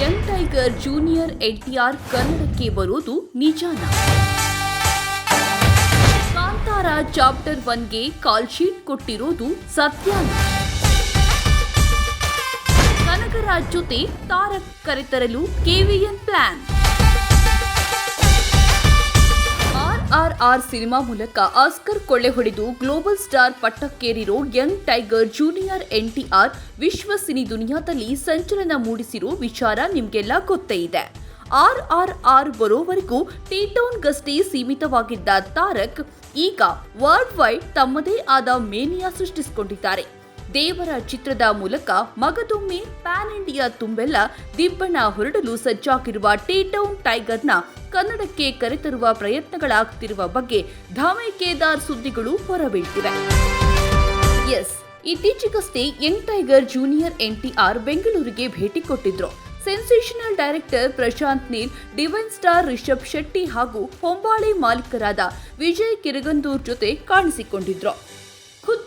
Young tiger junior NTR ಕನ್ನಡಕ್ಕೆ ಬರೋದು ನಿಜಾನ? ಕಾಂತಾರ ಚಾಪ್ಟರ್ ಒನ್ಗೆ ಕಾಲ್ ಶೀಟ್ ಕೊಟ್ಟಿರೋದು ಸತ್ಯಾನ. ಕನಕರಾಜ್ ಜೊತೆ ತಾರಕ್ ಕರೆತರಲು KVN plan R R cinema ಮೂಲಕ ಆಸ್ಕರ್ ಕೊಳ್ಳೆ ಹೊಡೆದು ಗ್ಲೋಬಲ್ ಸ್ಟಾರ್ ಪಟ್ಟಕ್ಕೇರಿರೋ ಯಂಗ್ ಟೈಗರ್ ಜೂನಿಯರ್ ಎನ್ಟಿಆರ್ ವಿಶ್ವ ಸಿನಿ ದುನಿಯಾದಲ್ಲಿ ಸಂಚಲನ ಮೂಡಿಸಿರೋ ವಿಚಾರ ನಿಮಗೆಲ್ಲ ಗೊತ್ತೇ ಇದೆ. ಆರ್ ಆರ್ ಆರ್ ಬರೋವರೆಗೂ ಟೀಟೌನ್ಗಷ್ಟೇ ಸೀಮಿತವಾಗಿದ್ದ ತಾರಕ್ ಈಗ ವರ್ಲ್ಡ್ ವೈಡ್ ತಮ್ಮದೇ ಆದ ಮೇನಿಯಾ ಸೃಷ್ಟಿಸಿಕೊಂಡಿದ್ದಾರೆ. ದೇವರ ಚಿತ್ರದ ಮೂಲಕ ಮಗದೊಮ್ಮೆ ಪ್ಯಾನ್ ಇಂಡಿಯಾ ತುಂಬೆಲ್ಲ ದಿಬ್ಬಣ ಹೊರಡಲು ಸಜ್ಜಾಗಿರುವ ಟೀಟೌನ್ ಟೈಗರ್ನ ಕನ್ನಡಕ್ಕೆ ಕರೆತರುವ ಪ್ರಯತ್ನಗಳಾಗ್ತಿರುವ ಬಗ್ಗೆ ಧಾಮೇಕೇದಾರ್ ಸುದ್ದಿಗಳು ಹೊರಬೀಳ್ತಿವೆ. ಎಸ್, ಇತ್ತೀಚೆಗಷ್ಟೇ ಯಂಗ್ ಟೈಗರ್ ಜೂನಿಯರ್ ಎನ್ಟಿಆರ್ ಬೆಂಗಳೂರಿಗೆ ಭೇಟಿ ಕೊಟ್ಟಿದ್ರು. Sensational director Prashanth Neel, divine star Rishab Shetty ಹಾಗೂ ಹೊಂಬಾಳೆ ಮಾಲೀಕರಾದ ವಿಜಯ್ ಕಿರಗಂದೂರ್ ಜೊತೆ ಕಾಣಿಸಿಕೊಂಡಿದ್ರು.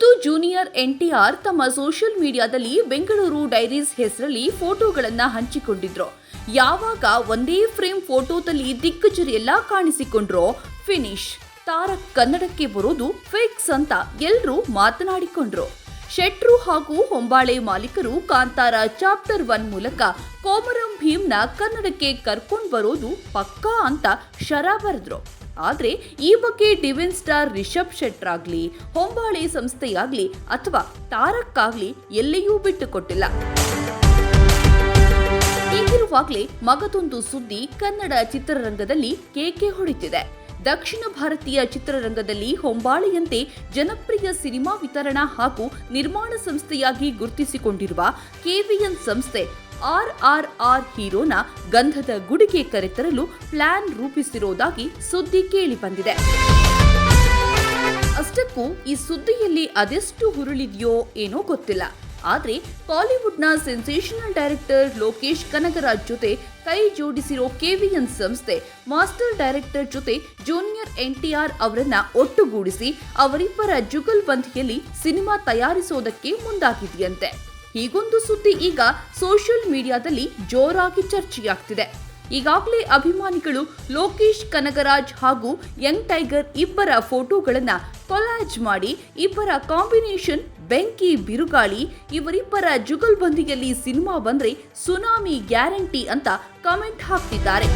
ಖುದ್ದು ಜೂನಿಯರ್ ಎನ್ಟಿಆರ್ ತಮ್ಮ ಸೋಷಿಯಲ್ ಮೀಡಿಯಾದಲ್ಲಿ ಬೆಂಗಳೂರು ಡೈರೀಸ್ ಹೆಸರಲ್ಲಿ ಫೋಟೋಗಳನ್ನು ಹಂಚಿಕೊಂಡಿದ್ರು. ಯಾವಾಗ ಒಂದೇ ಫ್ರೇಮ್ ಫೋಟೋದಲ್ಲಿ ದಿಗ್ಗಜರು ಎಲ್ಲ ಕಾಣಿಸಿಕೊಂಡ್ರೋ ಫಿನಿಶ್. ತಾರಕ್ ಕನ್ನಡಕ್ಕೆ ಬರೋದು ಫಿಕ್ಸ್ ಅಂತ ಎಲ್ಲರೂ ಮಾತನಾಡಿಕೊಂಡ್ರು. ಶೆಟ್ರು ಹಾಗೂ ಹೊಂಬಾಳೆ ಮಾಲೀಕರು ಕಾಂತಾರ ಚಾಪ್ಟರ್ ಒನ್ ಮೂಲಕ ಕೋಮರಂ ಭೀಮ್ನ ಕನ್ನಡಕ್ಕೆ ಕರ್ಕೊಂಡು ಬರೋದು ಪಕ್ಕಾ ಅಂತ ಶರ ಬರೆದ್ರು. ಆದ್ರೆ ಈ ಬಗ್ಗೆ ಡಿವಿನ್ ಸ್ಟಾರ್ ರಿಷಬ್ ಶೆಟ್ರಾಗ್ಲಿ, ಹೊಂಬಾಳೆ ಸಂಸ್ಥೆಯಾಗ್ಲಿ ಅಥವಾ ತಾರಕ್ಕಾಗ್ಲಿ ಎಲ್ಲಿಯೂ ಬಿಟ್ಟುಕೊಟ್ಟಿಲ್ಲ. ಹೀಗಿರುವಾಗಲೇ ಮಗದೊಂದು ಸುದ್ದಿ ಕನ್ನಡ ಚಿತ್ರರಂಗದಲ್ಲಿ ಕೇಕೆ ಹೊಡಿತಿದೆ. ದಕ್ಷಿಣ ಭಾರತೀಯ ಚಿತ್ರರಂಗದಲ್ಲಿ ಹೊಂಬಾಳೆಯಂತೆ ಜನಪ್ರಿಯ ಸಿನಿಮಾ ವಿತರಣಾ ಹಾಗೂ ನಿರ್ಮಾಣ ಸಂಸ್ಥೆಯಾಗಿ ಗುರುತಿಸಿಕೊಂಡಿರುವ ಕೆವಿಎನ್ ಸಂಸ್ಥೆ ಆರ್ ಆರ್ ಆರ್ ಹೀರೋನ ಗಂಧದ ಗುಡಿಗೆ ಕರೆತರಲು ಪ್ಲಾನ್ ರೂಪಿಸಿರುವುದಾಗಿ ಸುದ್ದಿ ಕೇಳಿಬಂದಿದೆ. ಅಷ್ಟಕ್ಕೂ ಈ ಸುದ್ದಿಯಲ್ಲಿ ಅದೆಷ್ಟು ಹುರುಳಿದೆಯೋ ಏನೋ ಗೊತ್ತಿಲ್ಲ. ಆದ್ರೆ ಬಾಲಿವುಡ್ನ ಸೆನ್ಸೇಷನಲ್ ಡೈರೆಕ್ಟರ್ ಲೋಕೇಶ್ ಕನಗರಾಜ್ ಜೊತೆ ಕೈ ಜೋಡಿಸಿರೋ ಕೆವಿಎನ್ ಸಂಸ್ಥೆ ಮಾಸ್ಟರ್ ಡೈರೆಕ್ಟರ್ ಜೊತೆ ಜೂನಿಯರ್ ಎನ್ಟಿಆರ್ ಅವರನ್ನ ಒಟ್ಟುಗೂಡಿಸಿ ಅವರಿಬ್ಬರ ಜುಗಲ್ಬಂದಿಯಲ್ಲಿ ಸಿನಿಮಾ ತಯಾರಿಸೋದಕ್ಕೆ ಮುಂದಾಗಿದೆಯಂತೆ. ಹೀಗೊಂದು ಸುದ್ದಿ ಈಗ ಸೋಷಿಯಲ್ ಮೀಡಿಯಾದಲ್ಲಿ ಜೋರಾಗಿ ಚರ್ಚೆಯಾಗ್ತಿದೆ. ಈಗಾಗಲೇ ಅಭಿಮಾನಿಗಳು ಲೋಕೇಶ್ ಕನಗರಾಜ್ ಹಾಗೂ ಯಂಗ್ ಟೈಗರ್ ಇಬ್ಬರ ಫೋಟೋಗಳನ್ನು ಕೊಲಾಜ್ ಮಾಡಿ, ಇಬ್ಬರ ಕಾಂಬಿನೇಷನ್ ಬೆಂಕಿ ಬಿರುಗಾಳಿ, ಇವರಿಬ್ಬರ ಜುಗಲ್ಬಂದಿಯಲ್ಲಿ ಸಿನಿಮಾ ಬಂದ್ರೆ ಸುನಾಮಿ ಗ್ಯಾರಂಟಿ ಅಂತ ಕಮೆಂಟ್ ಹಾಕ್ತಿದ್ದಾರೆ.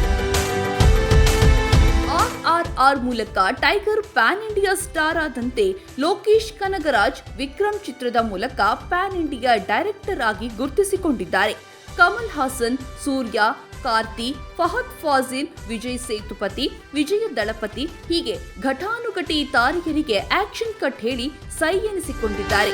ಆರ್ ಮೂಲಕ ಟೈಗರ್ ಪ್ಯಾನ್ ಇಂಡಿಯಾ ಸ್ಟಾರ್ ಆದಂತೆ ಲೋಕೇಶ್ ಕನಗರಾಜ್ ವಿಕ್ರಮ್ ಚಿತ್ರದ ಮೂಲಕ ಪ್ಯಾನ್ ಇಂಡಿಯಾ ಡೈರೆಕ್ಟರ್ ಆಗಿ ಗುರುತಿಸಿಕೊಂಡಿದ್ದಾರೆ. ಕಮಲ್ ಹಾಸನ್, ಸೂರ್ಯ, ಕಾರ್ತಿ, ಫಹದ್ ಫಾಜಿಲ್, ವಿಜಯ್ ಸೇತುಪತಿ, ವಿಜಯ ದಳಪತಿ ಹೀಗೆ ಘಟಾನುಘಟಿ ತಾರೆಯರಿಗೆ ಆಕ್ಷನ್ ಕಟ್ ಹೇಳಿ ಸೈ ಎನಿಸಿಕೊಂಡಿದ್ದಾರೆ.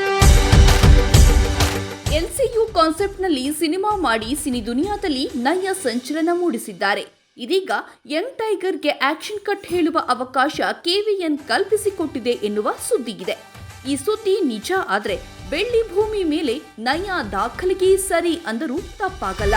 ಎಲ್ಸಿಯು ಕಾನ್ಸೆಪ್ಟ್ನಲ್ಲಿ ಸಿನಿಮಾ ಮಾಡಿ ಸಿನಿ ದುನಿಯಾದಲ್ಲಿ ನಯ ಸಂಚಲನ ಮೂಡಿಸಿದ್ದಾರೆ. ಇದೀಗ ಯಂಗ್ ಟೈಗರ್ಗೆ ಆಕ್ಷನ್ ಕಟ್ ಹೇಳುವ ಅವಕಾಶ ಕೆವಿಎನ್ ಕಲ್ಪಿಸಿಕೊಟ್ಟಿದೆ ಎನ್ನುವ ಸುದ್ದಿಗಿದೆ. ಈ ಸುದ್ದಿ ನಿಜ ಆದರೆ ಬೆಳ್ಳಿ ಭೂಮಿ ಮೇಲೆ ನಯ ದಾಖಲೆಗೆ ಸರಿ ಅಂದರೂ ತಪ್ಪಾಗಲ್ಲ.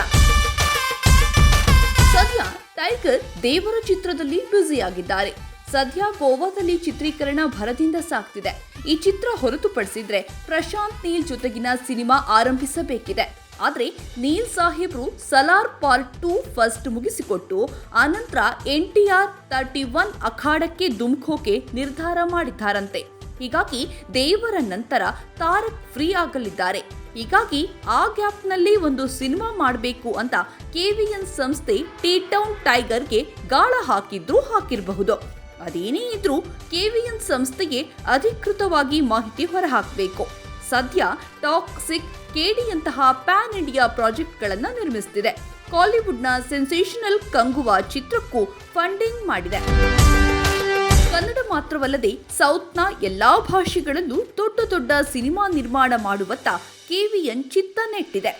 ಸದ್ಯ ಟೈಗರ್ ದೇವರ ಚಿತ್ರದಲ್ಲಿ ಬ್ಯುಸಿಯಾಗಿದ್ದಾರೆ ಸದ್ಯ ಗೋವಾದಲ್ಲಿ ಚಿತ್ರೀಕರಣ ಭರದಿಂದ ಸಾಗ್ತಿದೆ ಈ ಚಿತ್ರ ಹೊರತುಪಡಿಸಿದ್ರೆ ಪ್ರಶಾಂತ್ ನೀಲ್ ಜೊತೆಗಿನ ಸಿನಿಮಾ ಆರಂಭಿಸಬೇಕಿದೆ. ಆದ್ರೆ ನೀಲ್ ಸಾಹೇಬ್ರು ಸಲಾರ್ ಪಾರ್ಟ್ ಟೂ ಫಸ್ಟ್ ಮುಗಿಸಿಕೊಟ್ಟು ಆನಂತರ N T R thirty one ಅಖಾಡಕ್ಕೆ ಧುಮ್ಕೋಕೆ ನಿರ್ಧಾರ ಮಾಡಿದ್ದಾರಂತೆ. ಹೀಗಾಗಿ ದೇವರ ನಂತರ ತಾರಕ್ ಫ್ರೀ ಆಗಲಿದ್ದಾರೆ. ಹೀಗಾಗಿ ಆ ಗ್ಯಾಪ್ನಲ್ಲಿ ಒಂದು ಸಿನಿಮಾ ಮಾಡಬೇಕು ಅಂತ ಕೆವಿಎನ್ ಸಂಸ್ಥೆ ಟಿ ಟೌನ್ ಟೈಗರ್ಗೆ ಗಾಳ ಹಾಕಿದ್ರು ಹಾಕಿರಬಹುದು. ಅದೇನೇ ಇದ್ರೂ ಕೆವಿಎನ್ ಸಂಸ್ಥೆಗೆ ಅಧಿಕೃತವಾಗಿ ಮಾಹಿತಿ ಹೊರಹಾಕಬೇಕು. ಸದ್ಯ ಟಾಕ್ಸಿಕ್ ಕೆಡಿಯಂತಹ ಪ್ಯಾನ್ ಇಂಡಿಯಾ ಪ್ರಾಜೆಕ್ಟ್ಗಳನ್ನು ನಿರ್ಮಿಸುತ್ತಿದೆ ಕಾಲಿವುಡ್ನ ಸೆನ್ಸೇಷನಲ್ ಕಂಗುವ ಚಿತ್ರಕ್ಕೂ ಫಂಡಿಂಗ್ ಮಾಡಿದೆ. ಕನ್ನಡ ಮಾತ್ರವಲ್ಲದೆ ಸೌತ್ನ ಎಲ್ಲಾ ಭಾಷೆಗಳಲ್ಲೂ ದೊಡ್ಡ ದೊಡ್ಡ ಸಿನಿಮಾ ನಿರ್ಮಾಣ ಮಾಡುವತ್ತ ಕೆವಿಎನ್ ಚಿತ್ತ ನೆಟ್ಟಿದೆ